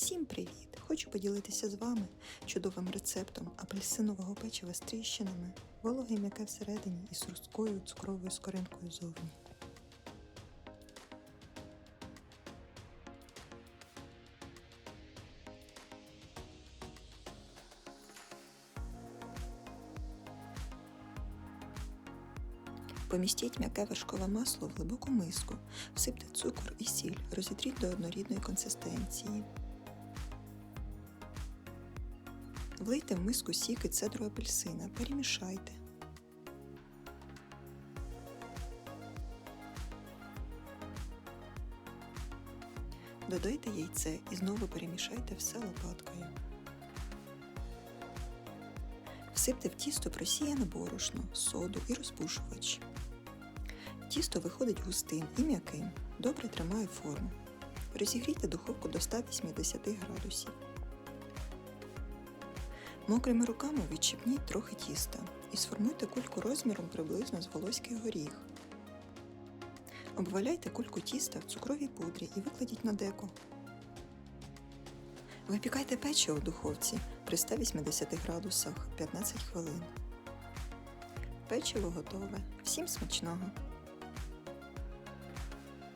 Всім привіт! Хочу поділитися з вами чудовим рецептом апельсинового печива з тріщинами, вологе м'яке всередині і з хрусткою цукровою скоринкою зовні. Помістіть м'яке вершкове масло в глибоку миску, всипте цукор і сіль, розітріть до однорідної консистенції. Влийте в миску сік і цедру апельсина, перемішайте. Додайте яйце і знову перемішайте все лопаткою. Всипте в тісто просіяне борошно, соду і розпушувач. Тісто виходить густим і м'яким, добре тримає форму. Розігрійте духовку до 180 градусів. Мокрими руками відчіпніть трохи тіста і сформуйте кульку розміром приблизно з волоський горіх. Обваляйте кульку тіста в цукровій пудрі і викладіть на деко. Випікайте печиво в духовці при 180 градусах 15 хвилин. Печиво готове. Всім смачного!